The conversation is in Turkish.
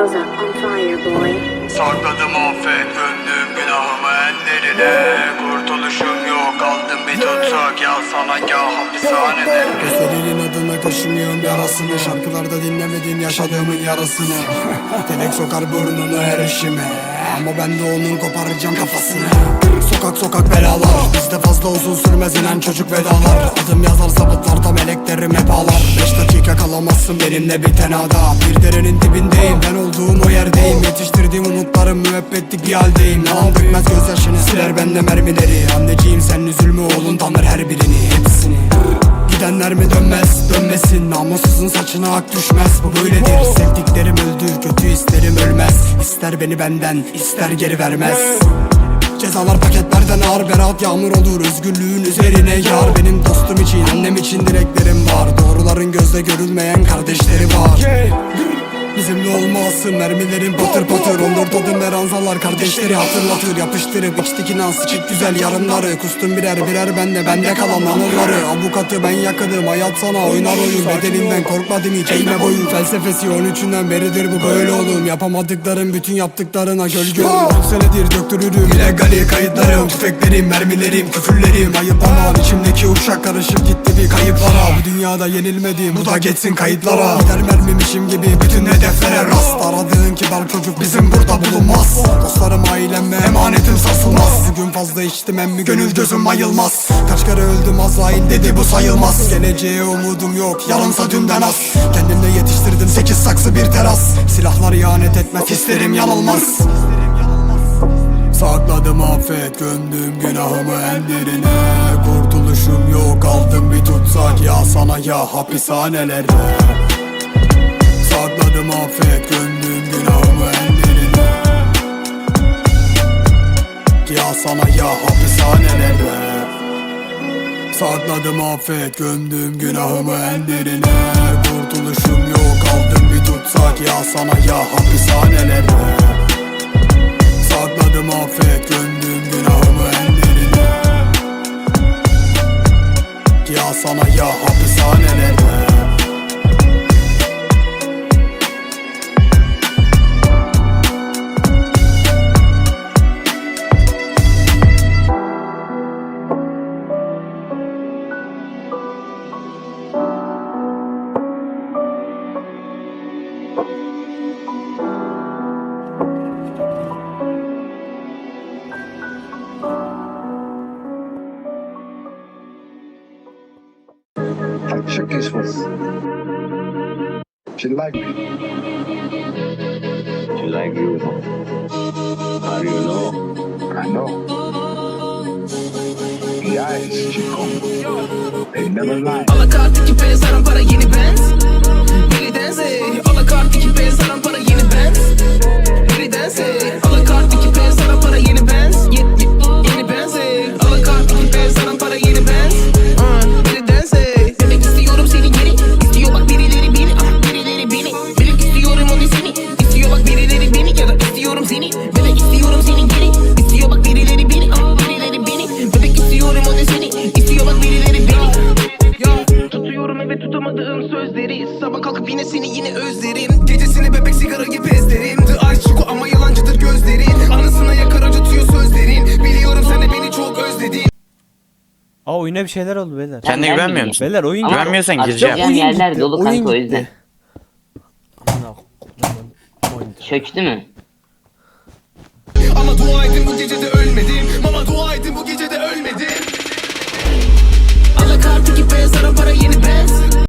Prozac on fire, boy. Sakladım affet. Gönlüm günahımı ellerine. Kurtuluşum yok. Aldım bir tutsak ya sana ya hapishanede. Gösterinin adına kaşımıyorum yarasını Şarkılarda dinlemedin yaşadığımın yarasını Telek sokar burnunu her işime. Ama ben de onun koparacağım kafasını Sokak sokak belalar. Bizde fazla uzun sürmez inen çocuk vedalar. Adım yazar sabıtlarda meleklerim hep ağlar. Beş dakika kalamazsın benimle bir tenada Bir derenin dibindeyim ben olduğum o yerdeyim. Yetiştirdiğim umutlarım müebbetlik bir haldeyim. Yalan dökmez gözyaşını siler bende mermileri. Anneciğim sen üzülme oğlun tanır her birini hepsini. Gidenler mi dönmez dönmesin. Namussuzun saçına ak düşmez. Bu böyledir sevdiklerim öldü kötü isterim ölmez. İster beni benden ister geri vermez Cezalar paketlerden ağır berat yağmur olur Özgürlüğün üzerine yar. Benim dostum için annem için dileklerim var. Doğruların gözle görülmeyen kardeşleri var Bizimle olmasın mermilerin patır patır. Ondur tadım ve ranzalar kardeşleri hatırlatır Yapıştırıp içtik inan sıçık güzel yarınları. Kustum birer birer bende bende kalan anıları. Avukatı ben yakınım hayat sana oynar oyun. Bedelinden korkmadım hiç eğme boyun. Felsefesi 13'ünden beridir bu böyle oğlum. Yapamadıklarım bütün yaptıklarına gölge olur 10 senedir döktürürüm illegali kayıtlarım Tüfeklerim mermilerim küfürlerim. Ayıplamam içimdeki uşak karışıp gitti bir kayıplara. Bu dünyada yenilmedim bu da geçsin kayıtlara. Gider mermimişim gibi bütün hedeflere rast. Aradığın kibar çocuk bizim burada bulunmaz. Dostlarım ailem ve emanetim sarsılmaz. Bugün fazla içtim emmi gönül gözüm ayılmaz. Kaç kere öldüm Azrail dedi bu sayılmaz. Geleceğe umudum yok yarınsa dünden az. Kendimle yetiştirdim sekiz saksı bir teras. Silahlar ihanet etmez hislerim yanılmaz. Sakladım affet. Gömdüm günahımı ellerine Kurtuluşum yok aldım bir tutsak ya sana ya hapishanelerde ya hapishanelerde Sakladım affet gömdüm günahımı ellerine Kurtuluşum yok aldım bir tutsak ya sana ya hapishanelerde Sakladım affet gömdüm günahımı ellerine Ya sana ya hapishanelerde Check this one. She like me. She like you. How do you know? I know. The eyes, she come. They never lie. Alakart iki P saran para yeni Benz tutamadığım sözleri Sabah kalkıp yine seni yine özlerim Gecesini bebek sigara gibi ezlerim The Ice Chico ama yalancıdır gözlerin Anısına yakar acıtıyor sözlerin Biliyorum sen de beni çok özledin Aa oyuna bir şeyler oldu beyler. Kendine Ben güvenmiyor musun? Beyler oyun Ama Güvenmiyorsan atacağım gireceğim. Oyun yerler gitti, dolu oyun kanka o gitti. yüzden. Oyun. Çöktü mü? Ama dua edin bu gece de ölmedim Mama dua edin bu gece de ölmedim Alakart iki P saran para yeni Benz